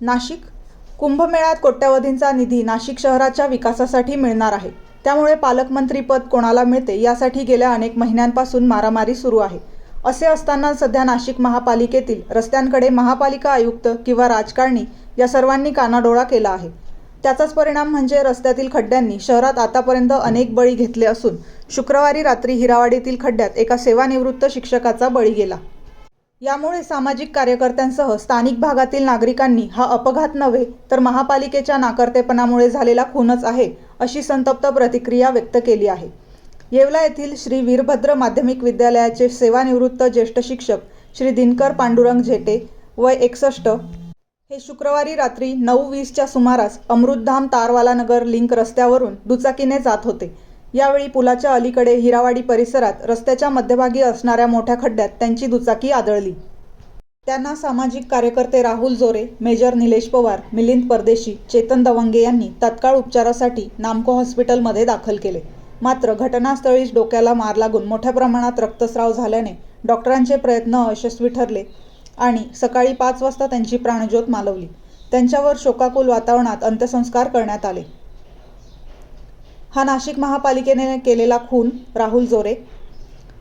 नाशिक. कुंभमेळ्यात कोट्यवधींचा निधी नाशिक शहराच्या विकासासाठी मिळणार आहे. त्यामुळे पालकमंत्रीपद कोणाला मिळते यासाठी गेल्या अनेक महिन्यांपासून मारामारी सुरू आहे. असे असताना सध्या नाशिक महापालिकेतील रस्त्यांकडे महापालिका आयुक्त किंवा राजकारणी या सर्वांनी कानाडोळा केला आहे. त्याचाच परिणाम म्हणजे रस्त्यातील खड्ड्यांनी शहरात आतापर्यंत अनेक बळी घेतले असून शुक्रवारी रात्री हिरावाडीतील खड्ड्यात एका सेवानिवृत्त शिक्षकाचा बळी गेला. यामुळे सामाजिक कार्यकर्त्यांसह स्थानिक भागातील नागरिकांनी हा अपघात नव्हे तर महापालिकेच्या नाकर्तेपणामुळे झालेला खूनच आहे अशी संतप्त प्रतिक्रिया व्यक्त केली आहे. येवला येथील श्री वीरभद्र माध्यमिक विद्यालयाचे सेवानिवृत्त ज्येष्ठ शिक्षक श्री दिनकर पांडुरंग झेटे वय एकसष्ट हे शुक्रवारी रात्री नऊ वीसच्या सुमारास अमृतधाम तारवाला नगर लिंक रस्त्यावरून दुचाकीने जात होते. यावेळी पुलाच्या अलीकडे हिरावाडी परिसरात रस्त्याच्या मध्यभागी असणाऱ्या मोठ्या खड्ड्यात त्यांची दुचाकी आदळली. त्यांना सामाजिक कार्यकर्ते राहुल जोरे मेजर निलेश पवार मिलिंद परदेशी चेतन दवंगे यांनी तत्काळ उपचारासाठी नामको हॉस्पिटलमध्ये दाखल केले. मात्र घटनास्थळीच डोक्याला मार लागून मोठ्या प्रमाणात रक्तस्राव झाल्याने डॉक्टरांचे प्रयत्न अयशस्वी ठरले आणि सकाळी पाच वाजता त्यांची प्राणज्योत मालवली. त्यांच्यावर शोकाकुल वातावरणात अंत्यसंस्कार करण्यात आले. हा नाशिक महापालिकेने केलेला खून राहुल जोरे.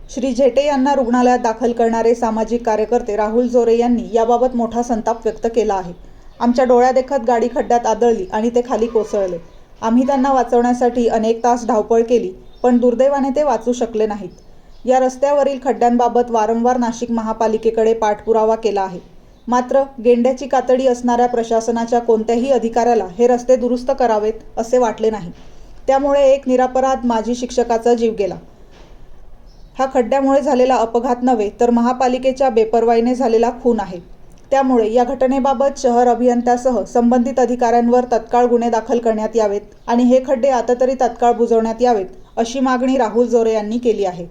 श्री झेटे यांना रुग्णालयात दाखल करणारे सामाजिक कार्यकर्ते राहुल जोरे यांनी याबाबत मोठा संताप व्यक्त केला आहे. आमच्या डोळ्यादेखत गाडी खड्ड्यात आदळली आणि ते खाली कोसळले. आम्ही त्यांना वाचवण्यासाठी अनेक तास धावपळ केली पण दुर्दैवाने ते वाचू शकले नाहीत. या रस्त्यावरील खड्ड्यांबाबत वारंवार नाशिक महापालिकेकडे पाठपुरावा केला आहे. मात्र गेंड्याची कातडी असणाऱ्या प्रशासनाच्या कोणत्याही अधिकाऱ्याला हे रस्ते दुरुस्त करावेत असे वाटले नाही. त्यामुळे एक निरापराध माजी शिक्षकाचा जीव गेला. हा खड्ड्यामुळे झालेला अपघात नव्हे तर महापालिकेच्या बेपर्वाईने झालेला खून आहे. त्यामुळे या घटनेबाबत शहर अभियंत्यासह संबंधित अधिकाऱ्यांवर तत्काळ गुन्हे दाखल करण्यात यावेत आणि हे खड्डे आता तरी तत्काळ बुजवण्यात यावेत अशी मागणी राहुल जोरे यांनी केली आहे.